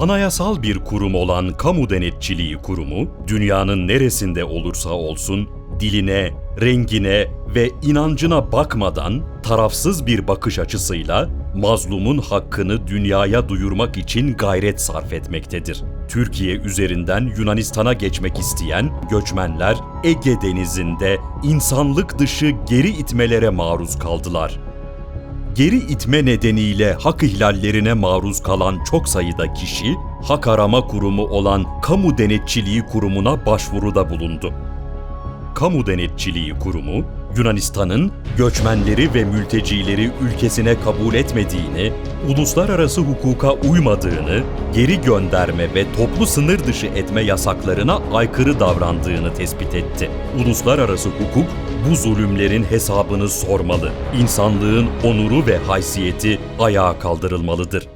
Anayasal bir kurum olan Kamu Denetçiliği Kurumu, dünyanın neresinde olursa olsun diline, rengine ve inancına bakmadan tarafsız bir bakış açısıyla mazlumun hakkını dünyaya duyurmak için gayret sarf etmektedir. Türkiye üzerinden Yunanistan'a geçmek isteyen göçmenler Ege Denizi'nde insanlık dışı geri itmelere maruz kaldılar. Geri itme nedeniyle hak ihlallerine maruz kalan çok sayıda kişi, hak arama kurumu olan Kamu Denetçiliği Kurumu'na başvuruda bulundu. Kamu Denetçiliği Kurumu, Yunanistan'ın göçmenleri ve mültecileri ülkesine kabul etmediğini, uluslararası hukuka uymadığını, geri gönderme ve toplu sınır dışı etme yasaklarına aykırı davrandığını tespit etti. Uluslararası hukuk bu zulümlerin hesabını sormalı. İnsanlığın onuru ve haysiyeti ayağa kaldırılmalıdır.